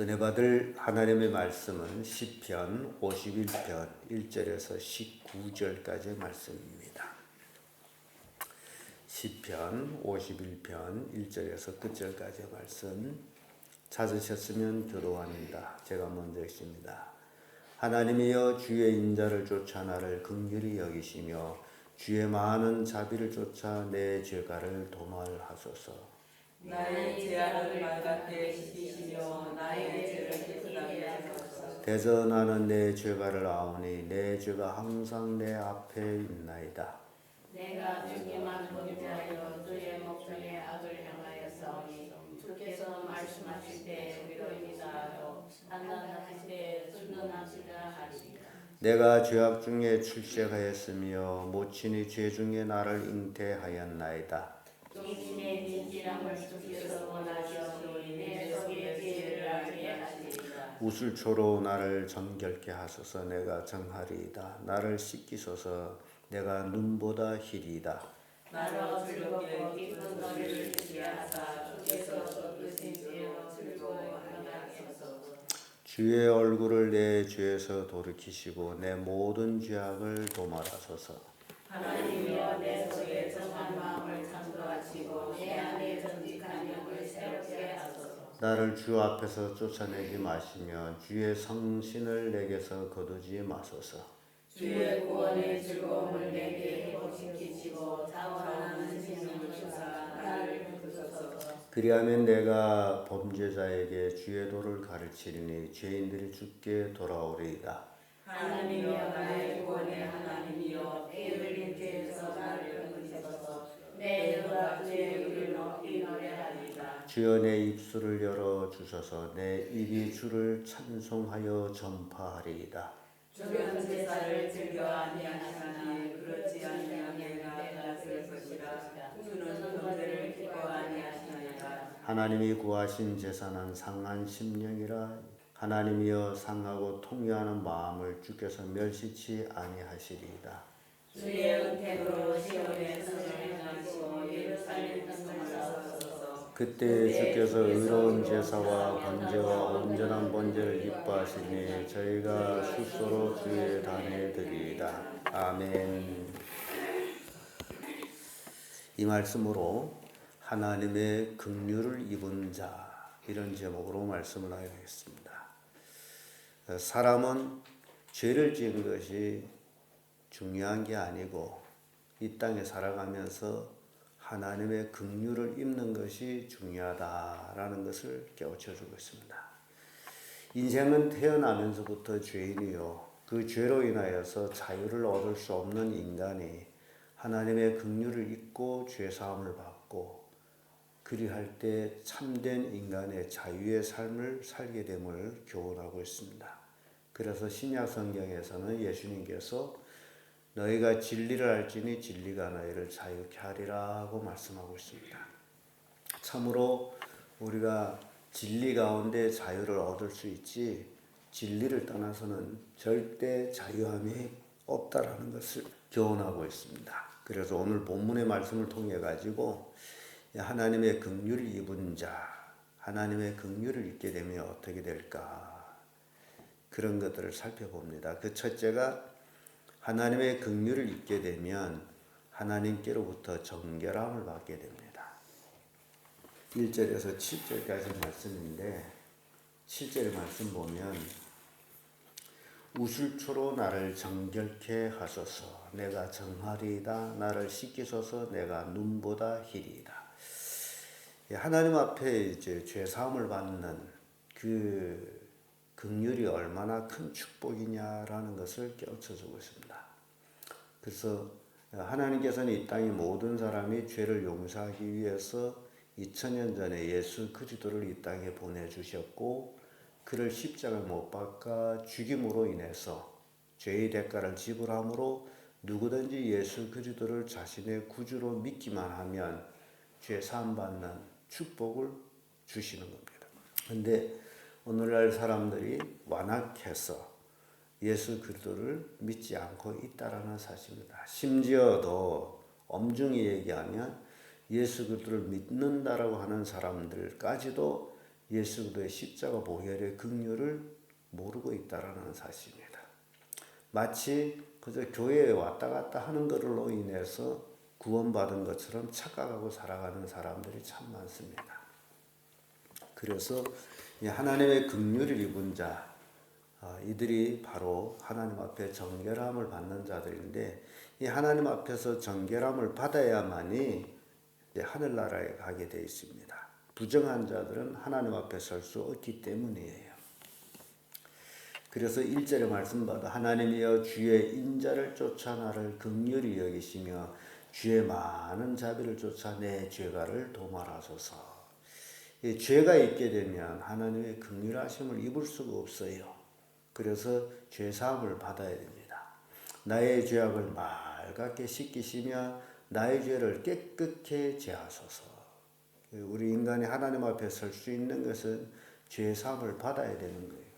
은혜 받을 하나님의 말씀은 시편 51편 1절에서 19절까지의 말씀입니다. 시편 51편 1절에서 끝절까지의 말씀 찾으셨으면 교도합니다. 제가 먼저 읽습니다. 하나님이여 주의 인자를 쫓아 나를 극률히 여기시며 주의 많은 자비를 쫓아 내 죄가를 도말하소서. 나의 죄악을 말갛게 씻으시며 나의 죄를 깨끗하게 하소서. 대전하는 내 죄가를 아오니 내 죄가 항상 내 앞에 있나이다. 내가 주님만 범죄하여 주의 목전에 악을 향하여 싸우니 주께서 말씀하실 때 위로입니다. 때. 내가 죄악 중에 출세하였으며 모친이 죄 중에 나를 잉태하였나이다. 종신의 원하시 오니 지혜를 알게 하시리라. 우슬초로 나를 정결케 하소서 내가 정하리이다. 나를 씻기소서 내가 눈보다 희리이다. 나로 즐겁고 기쁜 노래를 듣게 하사 주께서 쏟으신 지혜로 즐거워하게 하소서. 주의 얼굴을 내 죄에서 돌이키시고 내 모든 죄악을 도말하소서. 하나님이여 내 속에 정한 마음을 창조하시고 내 안에 정직한 영을 새롭게 하소서. 나를 주 앞에서 쫓아내지 마시며 주의 성신을 내게서 거두지 마소서. 주의 구원의 즐거움을 내게 회복시키시고 자원하는 신심을 주사 나를 부르소서. 그리하면 내가 범죄자에게 주의 도를 가르치리니 죄인들이 죽게 돌아오리이다. 하나님이여 나의 구원의 하나님이여 피 흘린 죄에서 나를 건지소서. 내 영과 주의 주여 내 입술을 열어 주소서 내 입이 주를 찬송하여 전파하리이다. 주변 제사를 즐겨 아니하시니 그렇지 아니하면 될 것이라. 주는 범죄를 기뻐 아니하시나이다. 하나님이 구하신 제사는 상한 심령이라 하나님이여 상하고 통회하는 마음을 주께서 멸시치 아니하시리이다. 주의 은택으로 시온의 성을 행하시고 예루살렘 성을 쌓으소서. 그때 주께서 의로운 제사와 번제와 온전한 번제를 기뻐하시니 저희가 숙소로 주의 단에 드리이다. 아멘. 이 말씀으로 하나님의 긍휼을 입은 자 이런 제목으로 말씀을 하겠습니다. 사람은 죄를 지은 것이 중요한 게 아니고 이 땅에 살아가면서 하나님의 긍휼을 입는 것이 중요하다라는 것을 깨우쳐 주고 있습니다. 인생은 태어나면서부터 죄인이요 그 죄로 인하여서 자유를 얻을 수 없는 인간이 하나님의 긍휼을 입고 죄 사함을 받고 그리할 때 참된 인간의 자유의 삶을 살게 됨을 교훈하고 있습니다. 그래서 신약 성경에서는 예수님께서 너희가 진리를 알지니 진리가 너희를 자유케 하리라 고 말씀하고 있습니다. 참으로 우리가 진리 가운데 자유를 얻을 수 있지 진리를 떠나서는 절대 자유함이 없다라는 것을 교훈하고 있습니다. 그래서 오늘 본문의 말씀을 통해 가지고 하나님의 긍휼을 입은 자, 하나님의 긍휼을 입게 되면 어떻게 될까? 그런 것들을 살펴봅니다. 그 첫째가 하나님의 긍휼을 입게 되면 하나님께로부터 정결함을 받게 됩니다. 1절에서 7절까지 말씀인데 7절 말씀 보면 우슬초로 나를 정결케 하소서. 내가 정하리이다. 나를 씻기소서. 내가 눈보다 희리이다. 하나님 앞에 이제 죄 사함을 받는 그 긍휼이 얼마나 큰 축복이냐라는 것을 깨우쳐 주고 있습니다. 그래서 하나님께서는 이 땅의 모든 사람이 죄를 용서하기 위해서 2000년 전에 예수 그리스도를 이 땅에 보내 주셨고 그를 십자가에 못 박아 죽임으로 인해서 죄의 대가를 지불함으로 누구든지 예수 그리스도를 자신의 구주로 믿기만 하면 죄 사함 받는 축복을 주시는 겁니다. 근데 오늘날 사람들이 완악해서 예수 그리스도를 믿지 않고 있다라는 사실입니다. 심지어 더 엄중히 얘기하면 예수 그리스도를 믿는다라고 하는 사람들까지도 예수 그리스도의 십자가 보혈의 긍휼을 모르고 있다라는 사실입니다. 마치 그저 교회에 왔다 갔다 하는 것으로 인해서 구원받은 것처럼 착각하고 살아가는 사람들이 참 많습니다. 그래서 이 하나님의 긍휼을 입은 자 아, 이들이 바로 하나님 앞에 정결함을 받는 자들인데 이 하나님 앞에서 정결함을 받아야만이 하늘나라에 가게 되어 있습니다. 부정한 자들은 하나님 앞에 설 수 없기 때문이에요. 그래서 1절의 말씀봐도 하나님이여 주의 인자를 쫓아 나를 극렬히 여기시며 주의 많은 자비를 쫓아 내 죄가를 도말하소서. 이 죄가 있게 되면 하나님의 극렬하심을 입을 수가 없어요. 그래서 죄 사함을 받아야 됩니다. 나의 죄악을 맑게 씻기시며 나의 죄를 깨끗게 제하소서. 우리 인간이 하나님 앞에 설 수 있는 것은 죄 사함을 받아야 되는 거예요.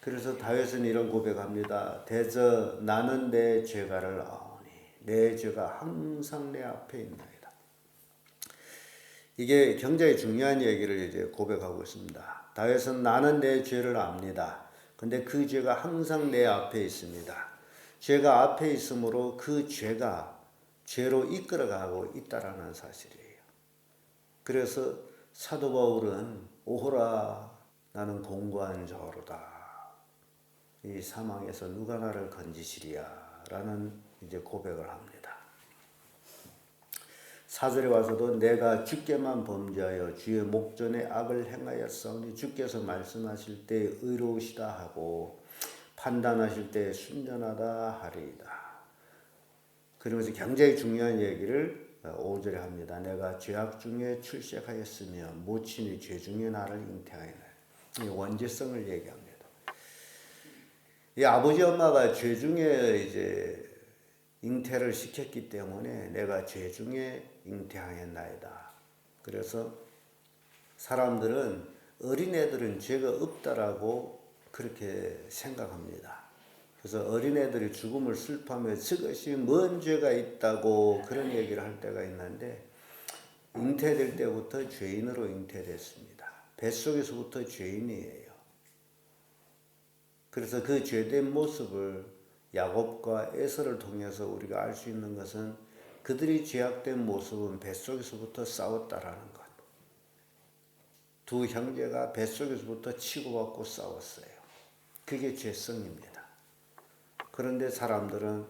그래서 다윗은 이런 고백합니다. 대저 나는 내 죄가를 아오니 내 죄가 항상 내 앞에 있나이다. 이게 굉장히 중요한 얘기를 이제 고백하고 있습니다. 다윗은 나는 내 죄를 압니다. 근데 그 죄가 항상 내 앞에 있습니다. 죄가 앞에 있으므로 그 죄가 죄로 이끌어가고 있다라는 사실이에요. 그래서 사도 바울은 오호라 나는 공고한 자로다. 이 사망에서 누가 나를 건지시리야 라는 이제 고백을 합니다. 사절에 와서도 내가 주께만 범죄하여 주의 목전에 악을 행하였사오니 주께서 말씀하실 때 의로우시다 하고 판단하실 때 순전하다 하리이다. 그러면서 굉장히 중요한 얘기를 5절에 합니다. 내가 죄악 중에 출sek하였으며 모친이 죄 중에 나를 잉태하였네. 원죄성을 얘기합니다. 이 아버지 엄마가 죄 중에 이제 잉태를 시켰기 때문에 내가 죄 중에 잉태하였나이다. 그래서 사람들은 어린애들은 죄가 없다라고 그렇게 생각합니다. 그래서 어린애들이 죽음을 슬퍼하며 저것이 뭔 죄가 있다고 그런 얘기를 할 때가 있는데 잉태될 때부터 죄인으로 잉태됐습니다. 뱃속에서부터 죄인이에요. 그래서 그 죄된 모습을 야곱과 에서를 통해서 우리가 알 수 있는 것은 그들이 죄악된 모습은 뱃속에서부터 싸웠다라는 것. 두 형제가 뱃속에서부터 치고받고 싸웠어요. 그게 죄성입니다. 그런데 사람들은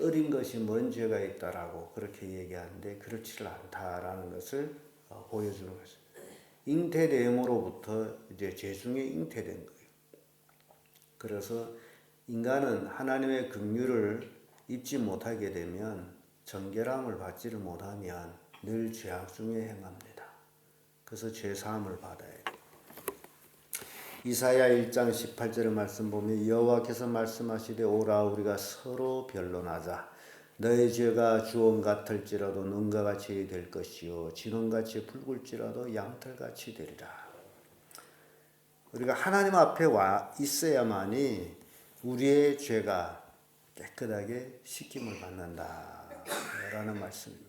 어린 것이 뭔 죄가 있다라고 그렇게 얘기하는데 그렇지 않다라는 것을 어, 보여주는 것입니다. 잉태됨으로부터 이제 죄 중에 잉태된 거예요. 그래서 인간은 하나님의 긍휼을 입지 못하게 되면 정결함을 받지를 못하면 늘 죄악 중에 행합니다. 그래서 죄 사함을 받아야. 이사야 1장 18절의 말씀 보면 여호와께서 말씀하시되 오라 우리가 서로 변론하자 너의 죄가 주홍 같을지라도 눈과 같이 될 것이요 진홍같이 붉을지라도 양털같이 되리라. 우리가 하나님 앞에 와 있어야만이 우리의 죄가 깨끗하게 씻김을 받는다 라는 말씀입니다.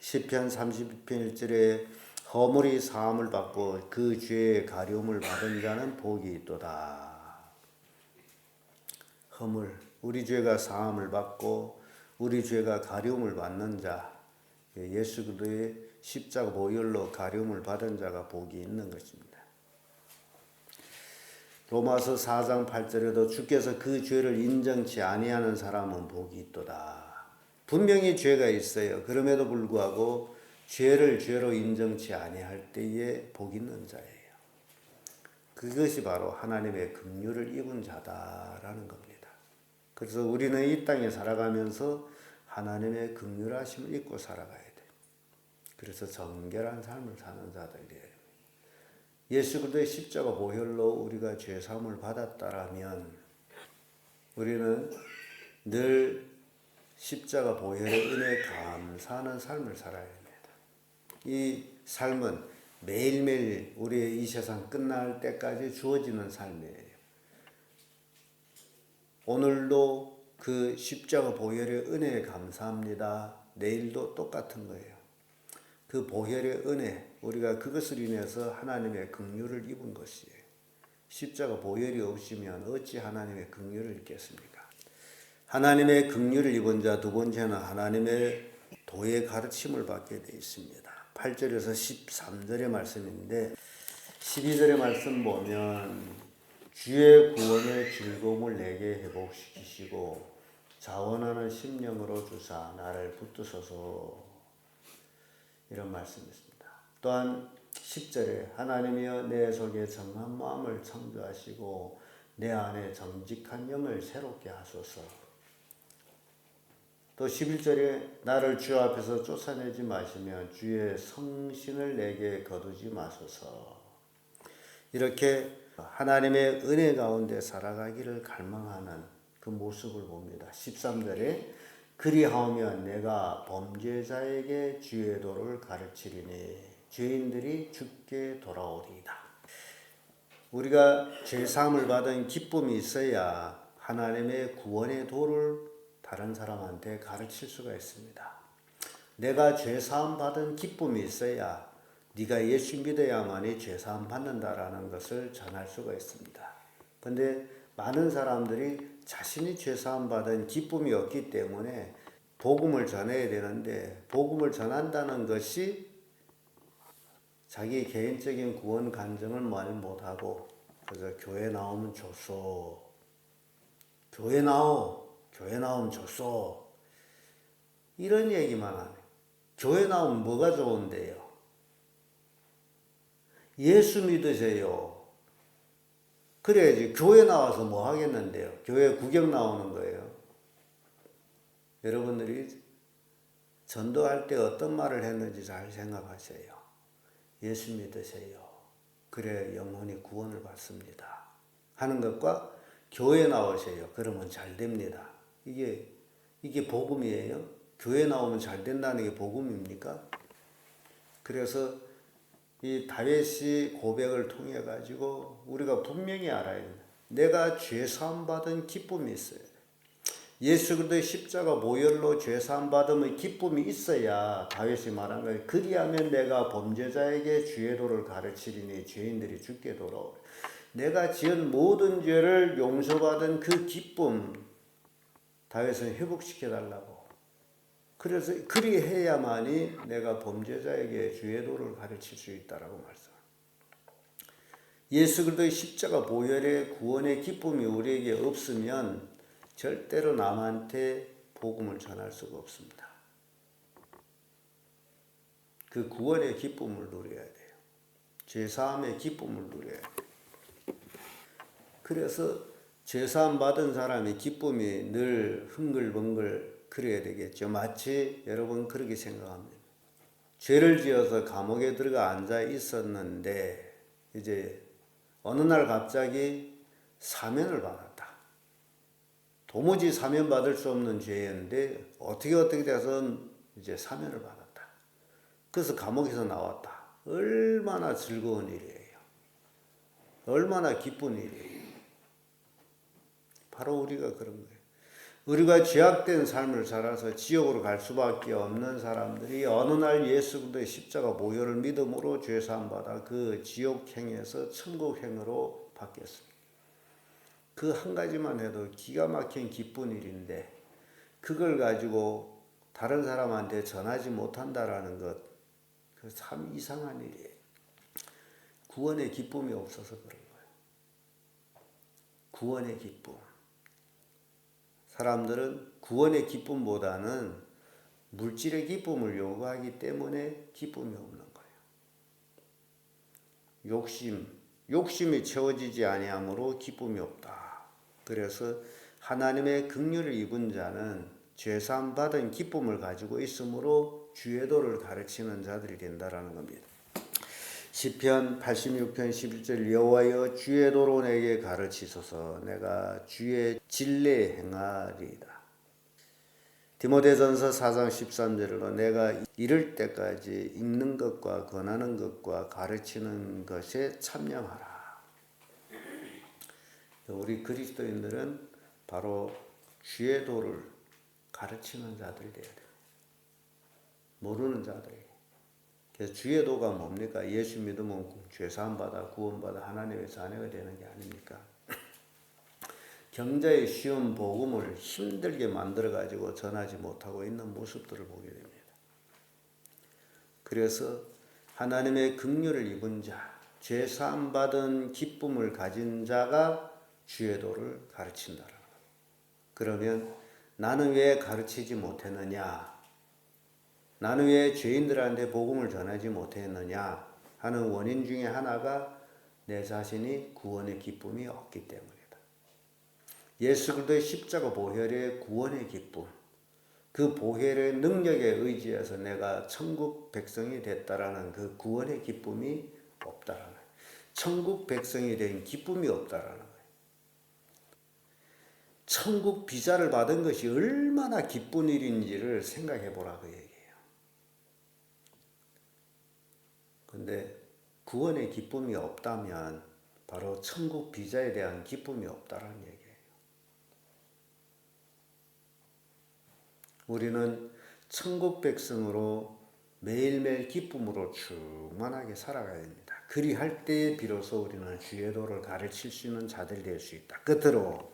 시편 32편 1절에 허물이 사함을 받고 그 죄의 가려움을 받은 자는 복이 있도다. 허물, 우리 죄가 사함을 받고 우리 죄가 가려움을 받는 자, 예수 그리스도의 십자가 보혈로 가려움을 받은 자가 복이 있는 것입니다. 로마서 4장 8절에도 주께서 그 죄를 인정치 아니하는 사람은 복이 있도다. 분명히 죄가 있어요. 그럼에도 불구하고 죄를 죄로 인정치 아니할 때에 복 있는 자예요. 그것이 바로 하나님의 긍휼을 입은 자다라는 겁니다. 그래서 우리는 이 땅에 살아가면서 하나님의 긍휼하심을 입고 살아가야 돼. 그래서 정결한 삶을 사는 자들이에요. 예수 그리스도의 십자가 보혈로 우리가 죄 사함을 받았다라면 우리는 늘 십자가 보혈의 은혜에 감사하는 삶을 살아야 됩니다. 이 삶은 매일매일 우리의 이 세상 끝날 때까지 주어지는 삶이에요. 오늘도 그 십자가 보혈의 은혜에 감사합니다. 내일도 똑같은 거예요. 그 보혈의 은혜 우리가 그것을 인해서 하나님의 긍휼을 입은 것이에요. 십자가 보혈이 없으면 어찌 하나님의 긍휼을 입겠습니까? 하나님의 긍휼을 입은 자 두 번째는 하나님의 도의 가르침을 받게 되어 있습니다. 8절에서 13절의 말씀인데 12절의 말씀 보면 주의 구원의 즐거움을 내게 회복시키시고 자원하는 심령으로 주사 나를 붙드소서 이런 말씀이 있습니다. 또한 10절에 하나님이여 내 속에 정한 마음을 창조하시고 내 안에 정직한 영을 새롭게 하소서. 또 11절에 나를 주 앞에서 쫓아내지 마시며 주의 성신을 내게 거두지 마소서. 이렇게 하나님의 은혜 가운데 살아가기를 갈망하는 그 모습을 봅니다. 13절에 그리하오면 내가 범죄자에게 주의 도를 가르치리니 죄인들이 죽게 돌아오리이다. 우리가 죄사함을 받은 기쁨이 있어야 하나님의 구원의 도를 다른 사람한테 가르칠 수가 있습니다. 내가 죄사함 받은 기쁨이 있어야 네가 예수 믿어야만이 죄사함 받는다라는 것을 전할 수가 있습니다. 근데 많은 사람들이 자신이 죄사함 받은 기쁨이 없기 때문에 복음을 전해야 되는데 복음을 전한다는 것이 자기 개인적인 구원 간증을 말 못하고 그래서 교회 나오면 좋소 교회 나오 교회 나오면 좋소 이런 얘기만 하네 교회 나오면 뭐가 좋은데요 예수 믿으세요 그래야지 교회 나와서 뭐 하겠는데요 교회 구경 나오는 거예요 여러분들이 전도할 때 어떤 말을 했는지 잘 생각하세요 예수 믿으세요. 그래 영혼이 구원을 받습니다. 하는 것과 교회 나오세요. 그러면 잘 됩니다. 이게 이게 복음이에요. 교회 나오면 잘 된다는 게 복음입니까? 그래서 이 다윗이 고백을 통해 가지고 우리가 분명히 알아야 됩니다. 내가 죄 사함 받은 기쁨이 있어요. 예수 그리스도의 십자가 모혈로 죄 사함 받음의 기쁨이 있어야 다윗이 말한 거예요. 그리하면 내가 범죄자에게 주의 도를 가르치리니 죄인들이 죽게 돌아오. 내가 지은 모든 죄를 용서받은 그 기쁨 다윗은 회복시켜 달라고. 그래서 그리 해야만이 내가 범죄자에게 주의 도를 가르칠 수 있다라고 말씀. 예수 그리스도의 십자가 보혈의 구원의 기쁨이 우리에게 없으면 절대로 남한테 복음을 전할 수가 없습니다. 그 구원의 기쁨을 누려야 돼요. 죄 사함의 기쁨을 누려야 돼요. 그래서 죄사함 받은 사람의 기쁨이 늘 흥글벙글 그래야 되겠죠. 마치 여러분 그렇게 생각합니다. 죄를 지어서 감옥에 들어가 앉아 있었는데 이제 어느 날 갑자기 사면을 받았다. 도무지 사면 받을 수 없는 죄였는데 어떻게 어떻게 돼서 이제 사면을 받았다. 그래서 감옥에서 나왔다. 얼마나 즐거운 일이에요. 얼마나 기쁜 일이에요. 바로 우리가 그런 거예요. 우리가 죄악된 삶을 살아서 지옥으로 갈 수밖에 없는 사람들이 어느 날 예수 그리스도의 십자가 모혈을 믿음으로 죄 사함 받아 그 지옥행에서 천국행으로 바뀌었습니다. 그 한 가지만 해도 기가 막힌 기쁜 일인데 그걸 가지고 다른 사람한테 전하지 못한다라는 것, 그 참 이상한 일이에요. 구원의 기쁨이 없어서 그런 거예요. 구원의 기쁨. 사람들은 구원의 기쁨보다는 물질의 기쁨을 요구하기 때문에 기쁨이 없는 거예요. 욕심, 욕심이 채워지지 아니하므로 기쁨이 없다. 그래서 하나님의 긍휼을 입은 자는 죄사함 받은 기쁨을 가지고 있으므로 주의 도를 가르치는 자들이 된다라는 겁니다. 시편 86편 11절 여호와여 주의 도로 내게 가르치소서 내가 주의 진례 행하리이다. 디모데전서 4장 13절로 내가 이를 때까지 읽는 것과 권하는 것과 가르치는 것에 참여하라. 우리 그리스도인들은 바로 주의 도를 가르치는 자들이 돼야 돼. 모르는. 그래서 주의도가 뭡니까? 예수 믿으면 죄사함 받아 구원받아 하나님의 자녀가 되는 게 아닙니까? 경자의 쉬운 복음을 힘들게 만들어 가지고 전하지 못하고 있는 모습들을 보게 됩니다. 그래서 하나님의 긍휼을 입은 자, 죄 사함 받은 기쁨을 가진 자가 주의도를 가르친다라는 것. 그러면 나는 왜 가르치지 못했느냐? 나는 왜 죄인들한테 복음을 전하지 못했느냐 하는 원인 중에 하나가 내 자신이 구원의 기쁨이 없기 때문이다. 예수 그리스도의 십자가 보혈의 구원의 기쁨, 그 보혈의 능력에 의지해서 내가 천국 백성이 됐다라는 그 구원의 기쁨이 없다라는 거예요. 천국 백성이 된 기쁨이 없다라는 거예요. 천국 비자를 받은 것이 얼마나 기쁜 일인지를 생각해 보라 그 얘기예요. 근데 구원의 기쁨이 없다면 바로 천국 비자에 대한 기쁨이 없다라는 얘기예요. 우리는 천국 백성으로 매일매일 기쁨으로 충만하게 살아가야 됩니다. 그리할 때에 비로소 우리는 주의 도를 가르칠 수 있는 자들이 될수 있다. 끝으로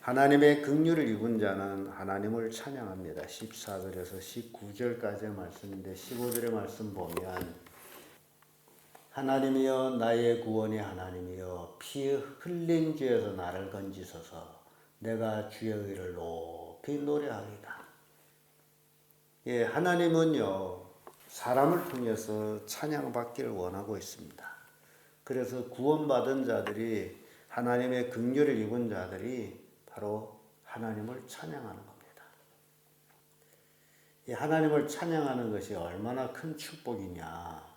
하나님의 긍휼을 입은 자는 하나님을 찬양합니다. 14절에서 19절까지의 말씀인데 15절의 말씀 보면 하나님이여 나의 구원의 하나님이여 피 흘린 죄에서 나를 건지소서 내가 주의 의를 높이 노래하리다. 예, 하나님은요 사람을 통해서 찬양받기를 원하고 있습니다. 그래서 구원받은 자들이 하나님의 긍휼을 입은 자들이 바로 하나님을 찬양하는 겁니다. 이 하나님을 찬양하는 것이 얼마나 큰 축복이냐.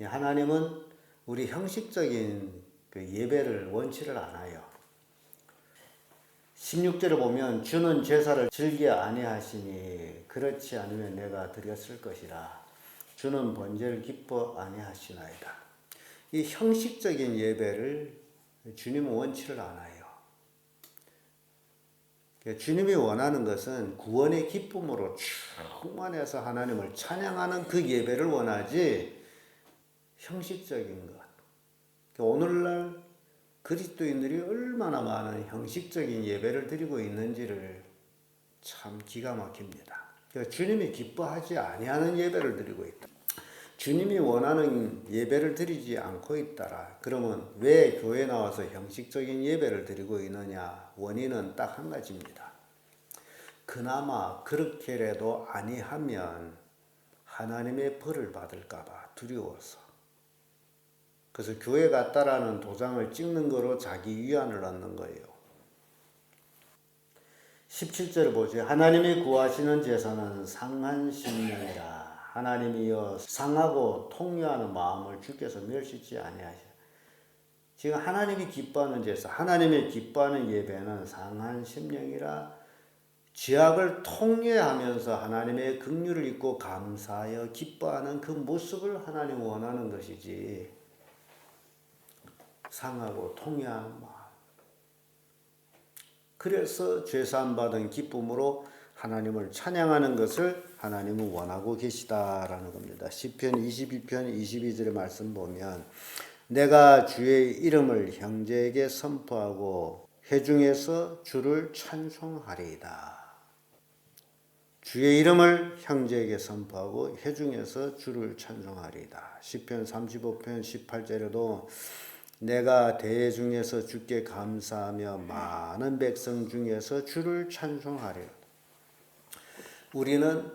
이 하나님은 우리 형식적인 그 예배를 원치를 않아요. 16절에 보면 주는 제사를 즐기 아니하시니 그렇지 않으면 내가 드렸을 것이라 주는 번제를 기뻐 아니하시나이다. 이 형식적인 예배를 주님은 원치를 않아요. 주님이 원하는 것은 구원의 기쁨으로 충만해서 하나님을 찬양하는 그 예배를 원하지 형식적인 것. 오늘날 그리스도인들이 얼마나 많은 형식적인 예배를 드리고 있는지를 참 기가 막힙니다. 주님이 기뻐하지 아니하는 예배를 드리고 있다. 주님이 원하는 예배를 드리지 않고 있다라. 그러면 왜 교회 나와서 형식적인 예배를 드리고 있느냐? 원인은 딱 한 가지입니다. 그나마 그렇게라도 아니하면 하나님의 벌을 받을까봐 두려워서. 그래서 교회 갔다라는 도장을 찍는 거로 자기 위안을 얻는 거예요. 17절을 보죠. 하나님이 구하시는 제사는 상한 심령이라. 하나님이여 상하고 통유하는 마음을 주께서 멸시지 아니하시라. 지금 하나님이 기뻐하는 제사, 하나님이 기뻐하는 예배는 상한 심령이라 죄악을 통회하면서 하나님의 긍휼을 입고 감사하여 기뻐하는 그 모습을 하나님 원하는 것이지. 상하고 통회하는 마음. 그래서 죄사함 받은 기쁨으로 하나님을 찬양하는 것을 하나님은 원하고 계시다라는 겁니다. 시편 22편 22절의 말씀 보면 내가 주의 이름을 형제에게 선포하고 회중에서 주를 찬송하리이다. 주의 이름을 형제에게 선포하고 회중에서 주를 찬송하리이다. 시편 35편 18절에도 내가 대회 중에서 주께 감사하며 많은 백성 중에서 주를 찬송하리라. 우리는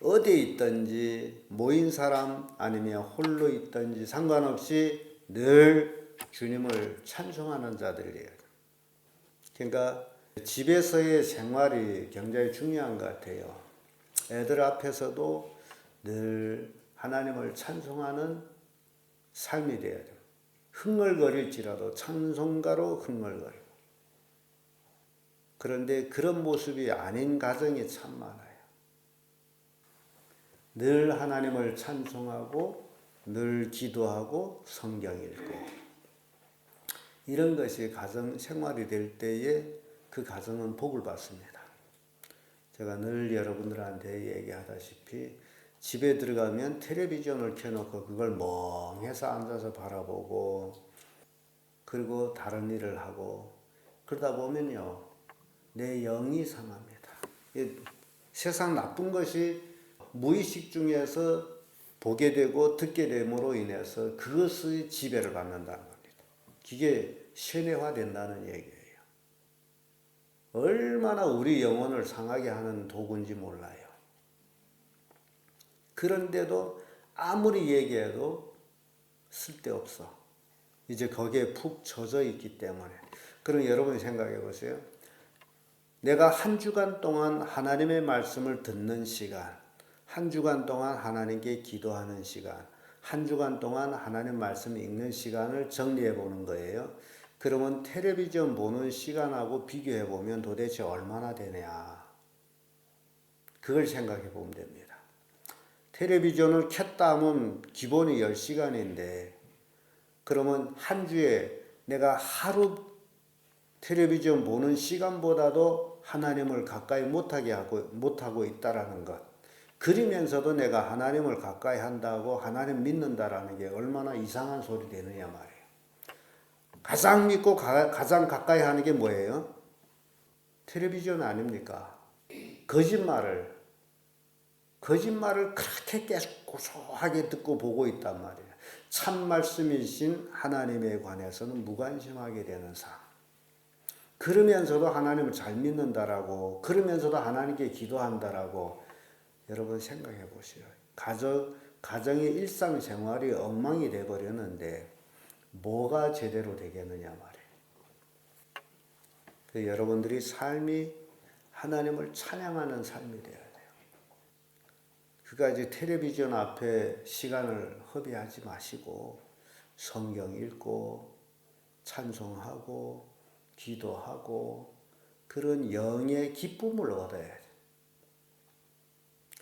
어디에 있든지 모인 사람 아니면 홀로 있든지 상관없이 늘 주님을 찬송하는 자들이에요. 그러니까 집에서의 생활이 굉장히 중요한 것 같아요. 애들 앞에서도 늘 하나님을 찬송하는 삶이 되어야 돼요. 흥얼거릴지라도 찬송가로 흥얼거리고. 그런데 그런 모습이 아닌 가정이 참 많아요. 늘 하나님을 찬송하고 늘 기도하고 성경 읽고 이런 것이 가정 생활이 될 때에 그 가정은 복을 받습니다. 제가 늘 여러분들한테 얘기하다시피 집에 들어가면 텔레비전을 켜놓고 그걸 멍해서 앉아서 바라보고 그리고 다른 일을 하고 그러다 보면요 내 영이 상합니다. 이 세상 나쁜 것이 무의식 중에서 보게 되고 듣게 됨으로 인해서 그것의 지배를 받는다는 겁니다. 그게 세뇌화된다는 얘기예요. 얼마나 우리 영혼을 상하게 하는 도구인지 몰라요. 그런데도 아무리 얘기해도 쓸데없어. 이제 거기에 푹 젖어 있기 때문에. 그럼 여러분이 생각해 보세요. 내가 한 주간 동안 하나님의 말씀을 듣는 시간, 한 주간 동안 하나님께 기도하는 시간, 한 주간 동안 하나님 말씀 읽는 시간을 정리해 보는 거예요. 그러면 텔레비전 보는 시간하고 비교해 보면 도대체 얼마나 되냐. 그걸 생각해 보면 됩니다. 텔레비전을 켰다 하면 기본이 10시간인데 그러면 한 주에 내가 하루 텔레비전 보는 시간보다도 하나님을 가까이 못하게 하고 못하고 있다라는 것. 그러면서도 내가 하나님을 가까이 한다고 하나님 믿는다라는 게 얼마나 이상한 소리 되느냐 말이에요. 가장 믿고 가, 가장 가까이 하는 게 뭐예요? 텔레비전 아닙니까? 거짓말을 거짓말을 그렇게 계속 고소하게 듣고 보고 있단 말이에요. 참 말씀이신 하나님에 관해서는 무관심하게 되는 삶. 그러면서도 하나님을 잘 믿는다라고, 그러면서도 하나님께 기도한다라고, 여러분 생각해 보세요. 가정, 가정의 일상생활이 엉망이 돼버렸는데, 뭐가 제대로 되겠느냐 말이에요. 그 여러분들이 삶이 하나님을 찬양하는 삶이 돼요. 그까지 텔레비전 앞에 시간을 허비하지 마시고 성경 읽고 찬송하고 기도하고 그런 영의 기쁨을 얻어야 돼.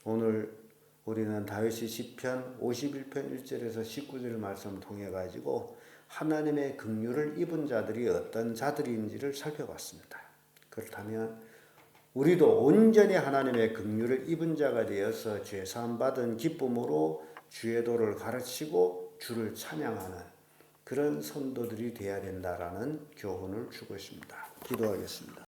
오늘 우리는 다윗이 시편 51편 1절에서 19절 말씀을 통해 가지고 하나님의 긍휼을 입은 자들이 어떤 자들인지를 살펴봤습니다. 그렇다면 우리도 온전히 하나님의 긍휼을 입은 자가 되어서 죄 사함 받은 기쁨으로 주의 도를 가르치고 주를 찬양하는 그런 선도들이 되어야 된다라는 교훈을 주고 있습니다. 기도하겠습니다.